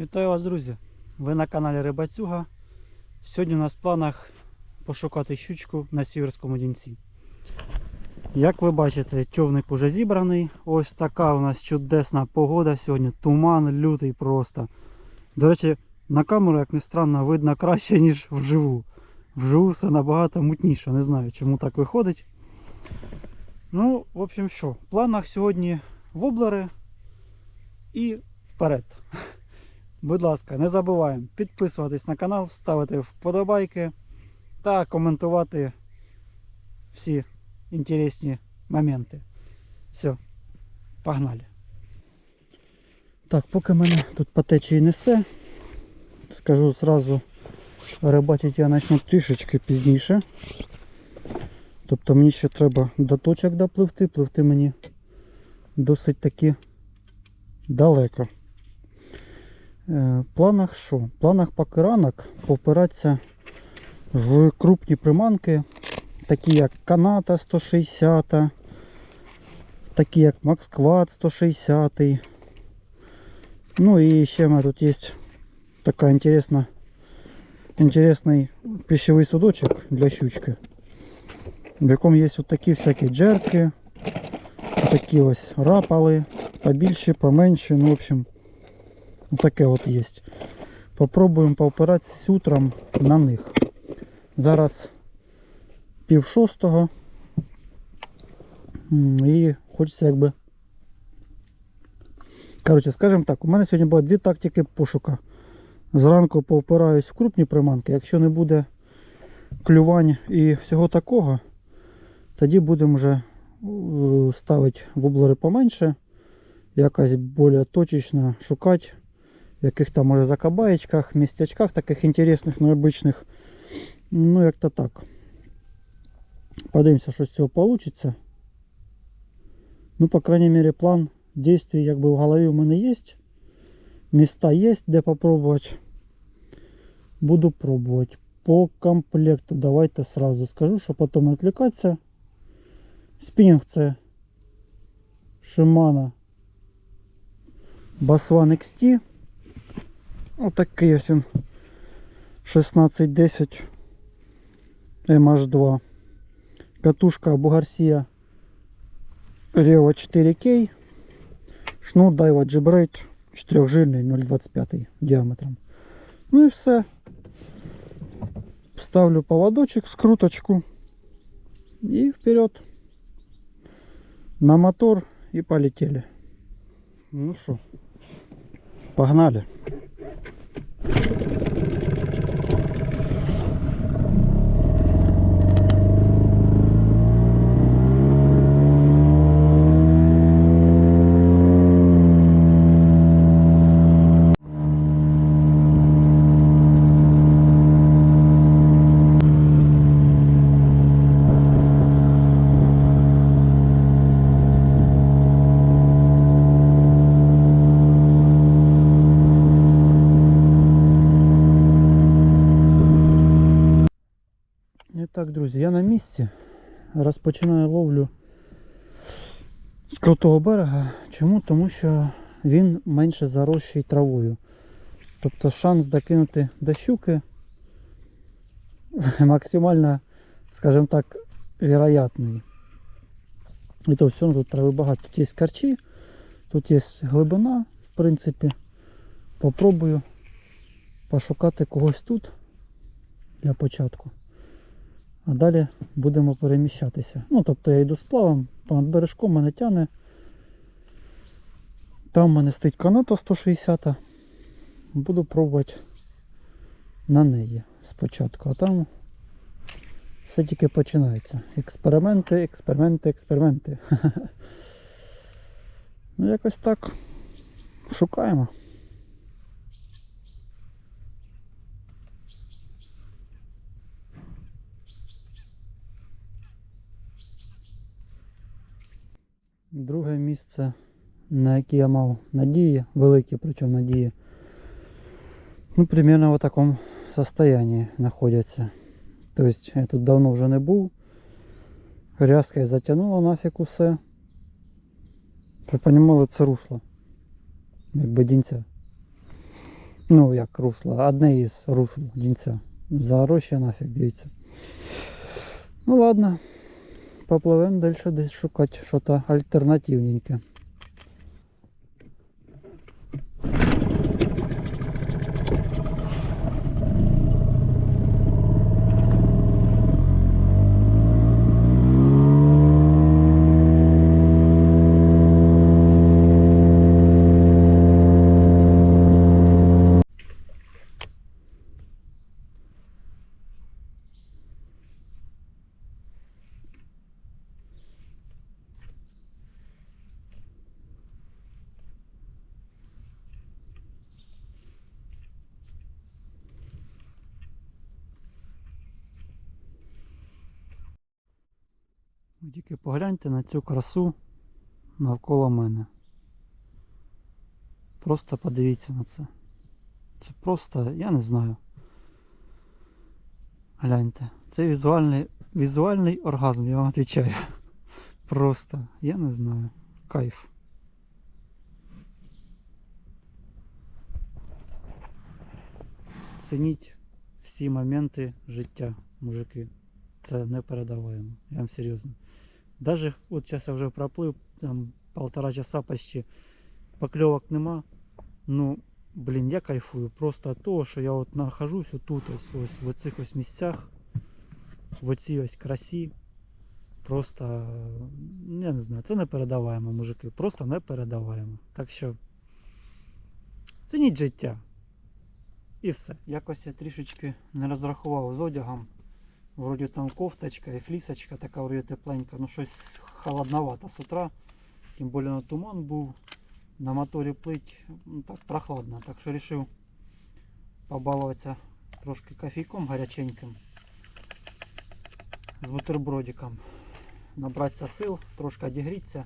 Вітаю вас, друзі! Ви на каналі Рибацюга. Сьогодні у нас в планах пошукати щучку на сіверському дінці. Як ви бачите, човник уже зібраний. Ось така у нас чудесна погода сьогодні. Туман лютий просто. До речі, на камеру, як не странно, видно краще, ніж вживу. Вживу все набагато мутніше. Не знаю, чому так виходить. Ну, в общем, що, в планах сьогодні воблери і вперед. Будь ласка, не забуваємо підписуватись на канал, ставити вподобайки та коментувати всі інтересні моменти. Все, погнали. Так, поки мене тут по течії несе, скажу зразу, рибачить я почну трішечки пізніше. Тобто мені ще треба до точок допливти, пливти мені досить таки далеко. Е, В планах що? В планах поки попиратися в крупні приманки, такі як Каната 160, такі як Максквад 160. Ну і ще в мене тут є така інтересна, інтересний пищевий судочок для щучки, в якому є от такі всякі джерки, такі ось рапали, побільше, поменше, ну в общем. Вот таке от є. Попробуємо поопиратися утром на них. Зараз пів шостого. І хочеться якби. Коротше, скажімо так, у мене сьогодні буде дві тактики пошука. Зранку поопираюсь в крупні приманки. Якщо не буде клювань і всього такого, тоді будемо вже е, ставити воблери поменше, якось більш точечно шукати яких там може закабаєчках, містячках таких інтересних, необычних. Ну, як-то так. Подивимося, що з цього вийде. Ну, по крайней мере, план действий якби в голові у мене є. Міста є, де попробувати. Буду пробувати. По комплекту давайте сразу скажу, щоб потім не відвлікатися. Спінінг це Shimano Baswan XT. Отакий ось він 1610 MH2. Катушка Бугарсія Revo 4K. Шнур Daiwa G-Braid 4-жирний 0,25 діаметром. Ну і все. Ставлю поводочек, скруточку и вперед на мотор и полетели. Ну что, погнали. Thank you. Друзі, я на місці. Розпочинаю ловлю з крутого берега. Чому? Тому що він менше заросший травою. Тобто шанс докинути до щуки максимально, скажімо так, вероятний. І то все, тут трави багато. Тут є карчі, тут є глибина, в принципі. Попробую пошукати когось тут для початку. А далі будемо переміщатися. Ну, тобто я йду сплавом, понад бережком мене тяне. Там в мене стоїть каната 160. Буду пробувати на неї спочатку. А там все тільки починається. Експерименти, експерименти, експерименти. Ну, якось так. Шукаємо. Друге місце, на яке я мав надії, великі причому надії, ну, примерно в такому состоянии находяться. То есть я тут давно вже не був. Рязкою затягнуло нафіг усе. Щоб понімали, це русло. Якби дінця. Ну, як русло, одне із русл дінця. Зароща нафіг, дивіться. Ну ладно. Попливемо далі десь шукати щось альтернативненьке. Тільки погляньте на цю красу навколо мене. Просто подивіться на це. Це просто, я не знаю. Гляньте. Це візуальний, візуальний оргазм, я вам відповідаю. Просто, я не знаю. Кайф. Цініть всі моменти життя, мужики. Це не передаваємо. Я вам серйозно. Даже от зараз я вже проплив, там полтора часа почти покльовок нема. Ну, блін, я кайфую просто від того, що я от нахожусь отут, ось, ось в цих ось місцях, в цій ось красі. Просто, е, я не знаю, це не передаваємо, мужики. Просто не передаваємо. Так що цініть життя. І все. Якось я трішечки не розрахував з одягом. Вроді там кофточка і флісочка така вроді тепленька, ну щось холодновато з утра. Тим більше на туман був. На моторі плить ну, так прохладно. Так що вирішив побалуватися трошки кофейком гаряченьким з бутербродиком. Набратися сил, трошки одігрітися.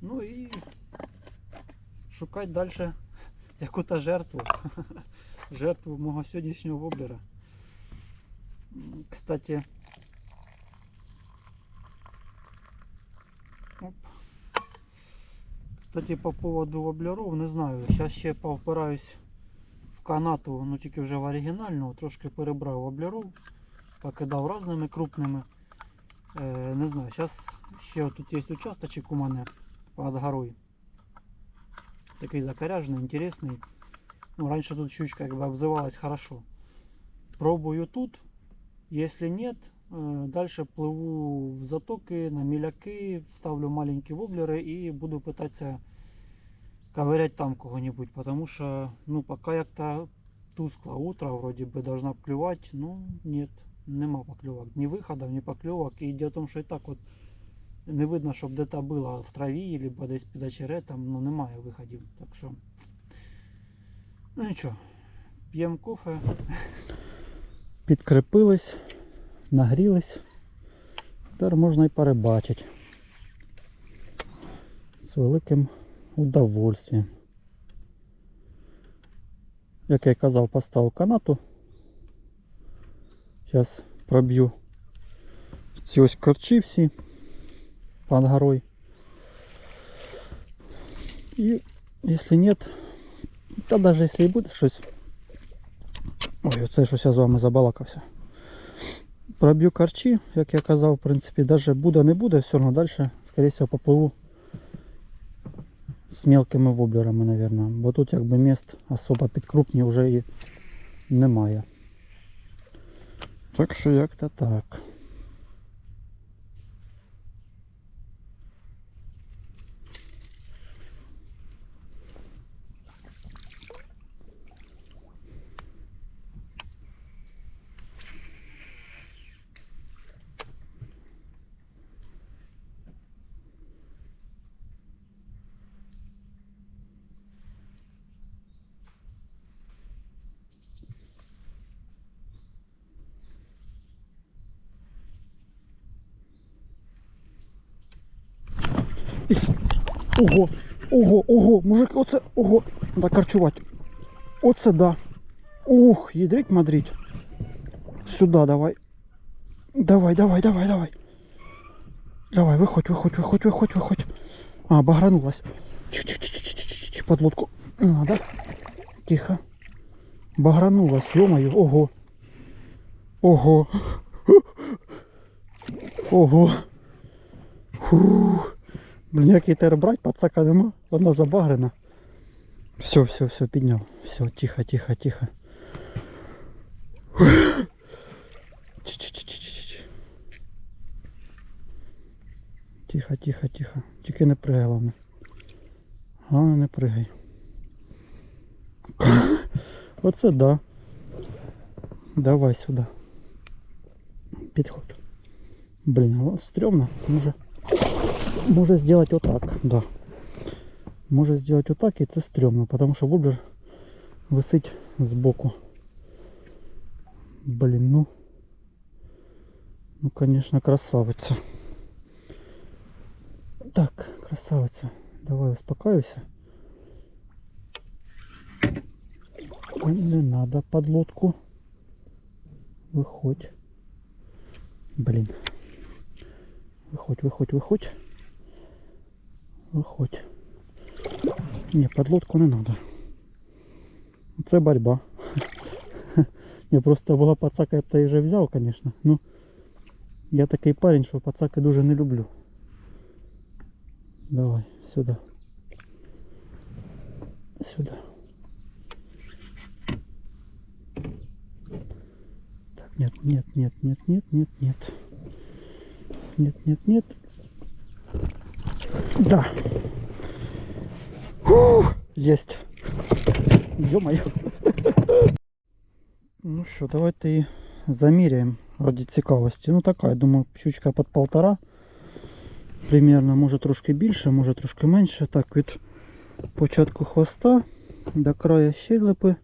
Ну і шукати далі яку-то жертву. Жертву мого сьогоднішнього воблера. М, Кстати, оп. Кстати, по поводу воблеров, не знаю. Зараз ще повпираюсь в канату, ну тільки вже в оригінальну, трошки перебрав воблеров, покидав різними крупними. Е, не знаю, зараз ще тут є участочок у мене під горою. Такий закоряжений, інтересний. Ну, раньше тут щучка как бы обзывалась хорошо. Пробую тут. Если нет, э, дальше плыву в затоки, на міляки, ставлю маленькі воблери і буду пытаться ковырять там кого-нибудь. Потому что, ну, пока як-то тускло утро, вроде бы должна клювать, ну, нет, нема поклевок. Ні виходів, ні поклевок. І дело в тому, що і так от не видно, щоб де-то було в траві, або десь під очеретом, ну, немає виходів. Так що, ну нічого, п'ємо кофе. Підкрепились, нагрілись. Тепер можна і перебачити. З великим удовольствием. Як я казав, поставив канату. Зараз проб'ю ці ось корчі всі під горой. І якщо нет, та навіть якщо і буде щось. Ой, оце щось я з вами забалакався. Проб'ю карчі, як я казав, в принципі, навіть буде не буде, все одно далі, скоріше всього, попливу з мелкими воблерами, мабуть. Бо тут якби міст особо підкрупні вже і немає. Так що як-то так. Ого, ого, ого, мужик, оце, ого, треба корчувати. Оце да. Ух, ядрить мадрить. Сюда давай. Давай, давай, давай, давай. Давай, виходь, виходь, виходь, виходь, виходь. А, багранулась. Ч-ч-ч-ч-ч-ч-ч, Под лодку. А, да? Тихо. Багранулась, ё-моё, ого. Ого. Ого. Фух. Блін, як її тепер брать, пацака нема. Вона забагрена. Все, все, все, підняв. Все, тихо, тихо, тихо. Тихо, тихо, тихо. Тільки не пригай, головне. Головне не пригай. Оце да. Давай сюди. Підходь. Блін, стрьомно. Може. Може сделать вот так, да. Може сделать вот так і це стрьомно, потому що воблер висить збоку. Блін, ну. Ну, конечно, красавиця. Так, красавиця. Давай успокаюся. Ой, Не надо подлодку. Виходь. Блін. Виходь, виходь, виходь. Виходь. Ні, подлодку не надо. Це борьба. Не, просто була пацака, я б та вже взяв, конечно. Ну, я такий парень, що пацаки дуже не люблю. Давай, сюди. Сюди. Так, нет, нет, нет, нет, нет, нет, нет. Нет, нет, нет. Да. Фух, есть. Ё-моё. Ну що, давайте і заміряємо ради цікавості. Ну така, я думаю, щучка під полтора. Примерно, може трошки більше, може трошки менше. Так, від початку хвоста до краю щелепи.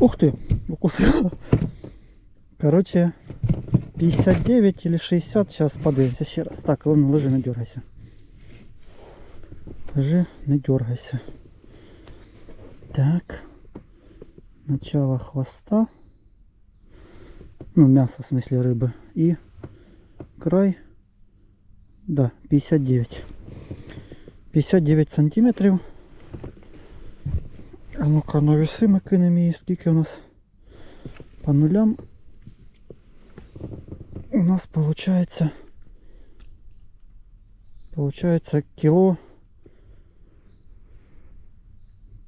Ух ти, укусила. Короче, 59 или 60, сейчас подивимося ще раз. Так, ладно, лежи, не дергайся. Лежи, не дергайся. Так. Начало хвоста. Ну, мясо, в смысле рыбы. И край. Да, 59. 59 сантиметрів. А ну-ка, на веси ми кинемо її. Скільки у нас по нулям? У нас получается получается кило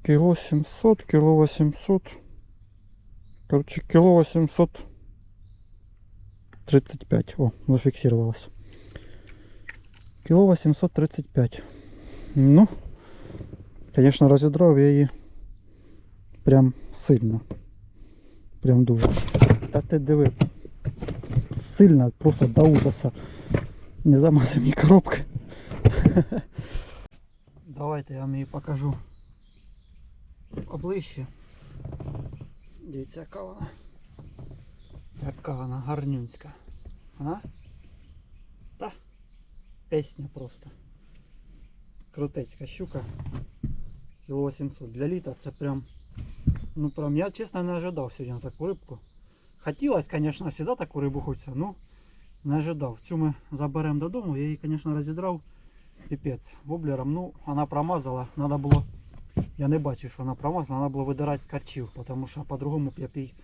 кило 700 кило 800 короче кило 835 о зафиксировалось кило 835 ну конечно разодрав я її прям сильно прям дуже та ти диви сильно, просто до ужаса. Не замазані коробки. Давайте я вам її покажу оближче. Дивіться, яка вона. Яка вона гарнюнська. Вона? Та песня просто. Крутецька щука. Кіло 800. Для літа це прям. Ну прям я чесно не ожидав сьогодні таку рибку. Хотілося, звісно, завжди таку рибу хочеться, ну не ожидав. Цю ми заберемо додому, я її, звісно, розідрав піпець воблером. Ну, вона промазала, треба було. Я не бачу, що вона промазана, треба було видирати з карчів, тому що по-другому б я її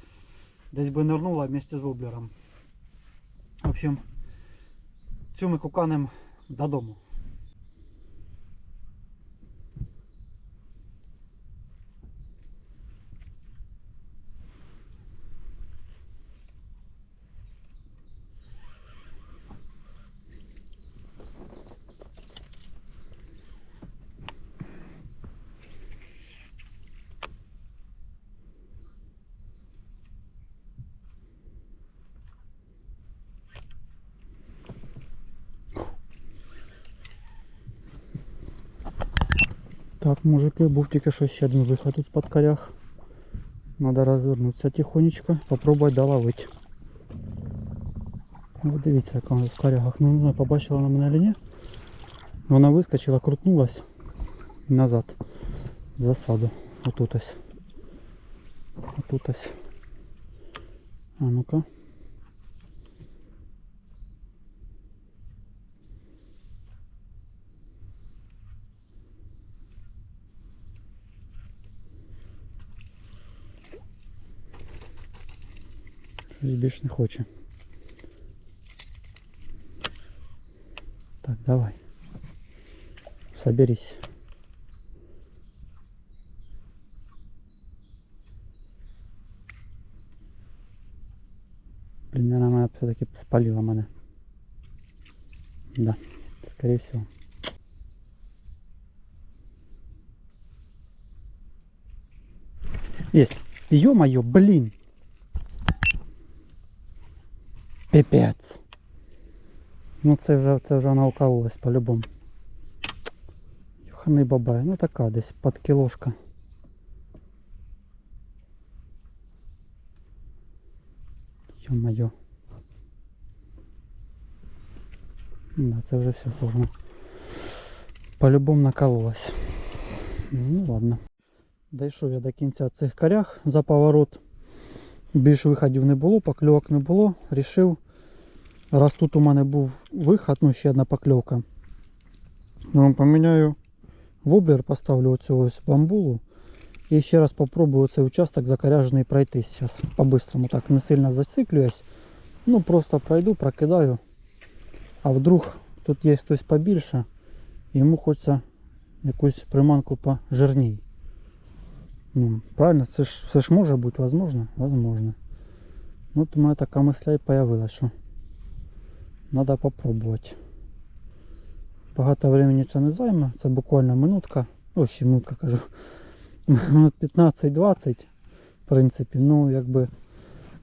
десь би нирнула вместе з воблером. В общем, цю ми куканемо додому. Так, мужики, був тільки що ще один виход тут з-під корях. Надо розвернутися тихонечко, попробувати доловити. Ну, дивіться, яка вона в корягах. Ну не знаю, побачила вона мене чи ні. Вона вискочила, крутнулась назад. В засаду. Отут ось. Отут ось. А ну-ка. Щось більш. Так, давай. Соберись. Блин, наверное, она все-таки спалила мене. Да, скорее всего. Есть. Ё-моё, блин. Пипец. Ну це вже, це вже вона укололась по-любому. Юханий бабай, ну така десь під кілошка. Ё-моё. Да, це вже все, вже по-любому накололась. Ну ладно. Дійшов я до кінця цих корях за поворот. Більш виходів не було, покльовок не було. Рішив, раз тут у мене був виход, ну ще одна покльовка. Ну, поміняю воблер, поставлю оцю ось бамбулу. І ще раз попробую цей участок закоряжений пройтись зараз по-бистрому. Так, не сильно зациклююсь. Ну просто пройду, прокидаю. А вдруг тут є хтось побільше, йому хочеться якусь приманку пожирній. Ну, правильно, це ж, це ж може бути возможно? Возможно. Ну, от у мене така мисля і появилась, що треба попробувати. Багато времени це не займе, це буквально минутка. Ось ще минутка кажу. Минут 15-20, в принципі, ну якби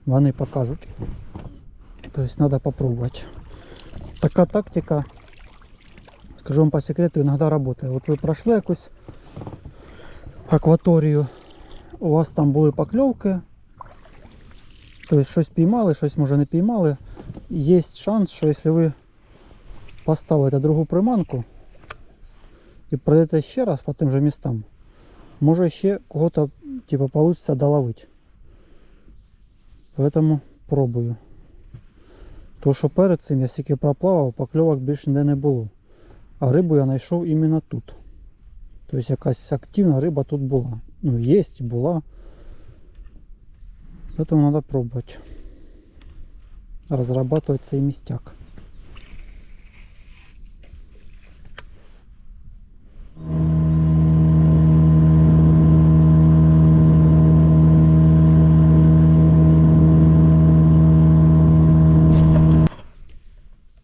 вони покажуть. Тобто треба попробувати. Така тактика, скажу вам по секрету, іноді працює. От ви пройшли якусь акваторію, у вас там були покльовки, тобто щось піймали, щось може не піймали. Є шанс, що якщо ви поставите другу приманку і пройдете ще раз по тим же містам, може ще кого-то типа получится доловить. Поэтому пробую. То що перед цим я стільки проплавав, покльовок більше ніде не було. А рибу я знайшов іменно тут. Тобто якась активна риба тут була. Ну, є, була. Поэтому надо пробовать. Разрабатывать цей містяк.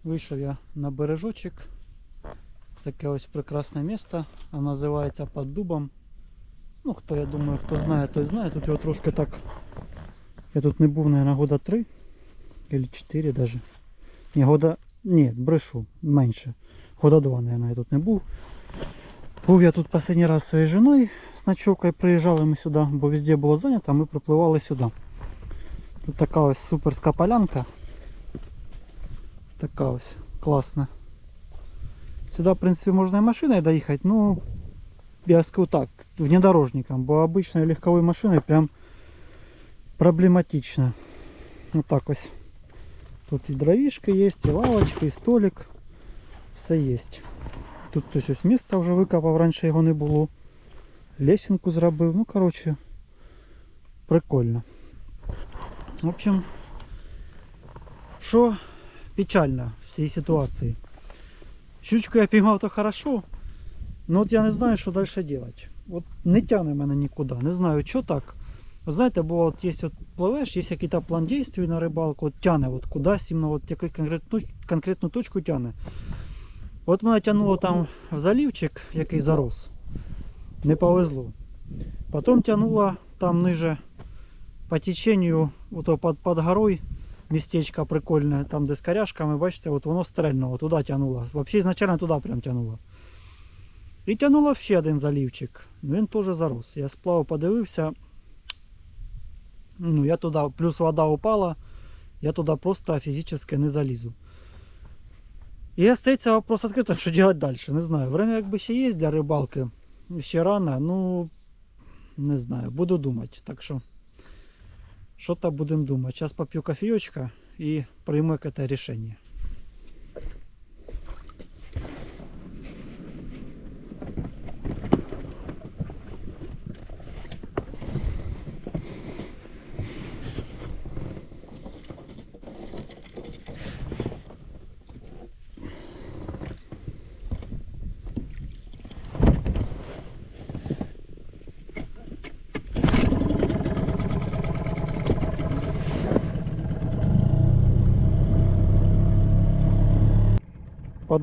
Вийшов я на бережочок. Таке ось прекрасне місто. А називається під дубом. Ну, хто, я думаю, хто знає, той знає. Тут його трошки так. Я тут не був, мабуть, года 3 или 4 даже. Ні, года. Ні, брешу, менше. Года 2, мабуть, я тут не був. Був я тут останній раз своєю жіною з ночовкою приїжджали ми сюди, бо везде було зайнято, а ми припливали сюди. Тут така ось суперська полянка. Така ось класна. Сюда, в принципе, можно и машиной доехать, но я скажу так, внедорожником, бо обычной легковой машиной прям проблематично. Вот так ось. Тут и дровишка есть, и лавочка, и столик. Все есть. Тут хтось ось місто вже викопав, раніше його не було. Лесенку зробив. Ну, коротше, прикольно. В общем, що печально в цій ситуації. Щучку я піймав то хорошо, но от я не знаю, що далі робити. От не тягне мене нікуди, не знаю, що так. Знаєте, бо от є от пливеш, є якийсь план дій на рибалку, от тягне от кудись, іменно от якусь конкретну, конкретну точку тягне. От мене тягнуло там в залівчик, який зарос. Не повезло. Потім тягнуло там ниже по теченню, ото під, під горою, местечко прикольне, там де з коряшками, бачите, от воно стрельнуло, туди тягнуло. Взагалі ізначально туди прям тягнуло. І тягнуло ще один залівчик. Він теж зарос. Я сплав подивився. Ну, я туди, плюс вода упала, я туди просто фізично не залізу. І остається вопрос відкритим, що робити далі. Не знаю. Время якби ще є для рибалки. Ще рано, ну не знаю, буду думати. Так що. Что-то будем думать. Сейчас попью кофеечка и приму это решение.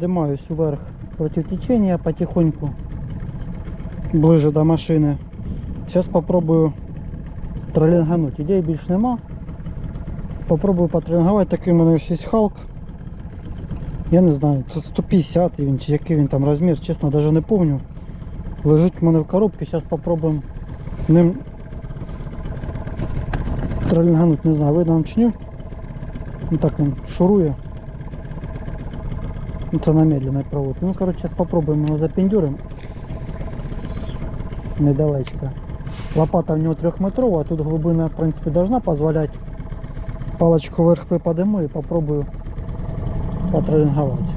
Поднимаюсь вверх против течения потихоньку, ближе до машини. Сейчас попробую тролінгануть. Ідей більш нема. Попробую потренувати. Такий у мене ось Халк. Я не знаю, це 150 він чи який він там розмір, чесно, навіть не пам'ятаю. Лежить у мене в коробці, зараз попробуємо ним тролінгануть, не знаю, видно вам чи ні. Ну так він шурує. Ну, це на медленной проводке. Ну, короче, сейчас попробуем его запендюрим. Недалечко. Лопата в него трехметровая, тут глубина, в принципе, должна позволять. Палочку вверх приподниму и попробую потренинговать.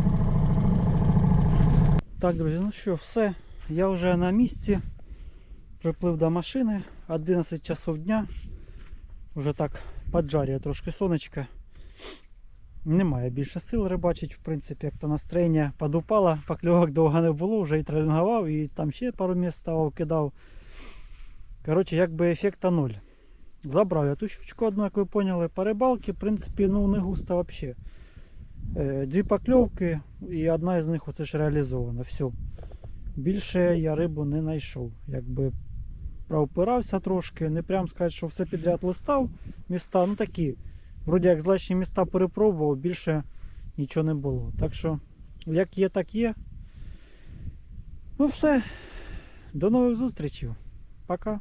Так, друзі, ну що, все. Я вже на місці. Приплив до машини. 11 часов дня. Уже так поджарює трошки сонечко. Немає більше сил рибачить, в принципі, як то настроєння подупало, покльовок довго не було, вже і тренував, і там ще пару місць ставав, кидав. Коротше, якби ефекта ноль. Забрав я ту щучку одну, як ви поняли, по рибалці, в принципі, ну не густо взагалі. Е, Дві покльовки і одна із них оце ж реалізована. Все. Більше я рибу не знайшов. Якби провпирався трошки, не прям сказати, що все підряд листав. Міста, ну такі. Вроді як злачні міста перепробував, більше нічого не було. Так що, як є, так є. Ну все. До нових зустрічей. Пока.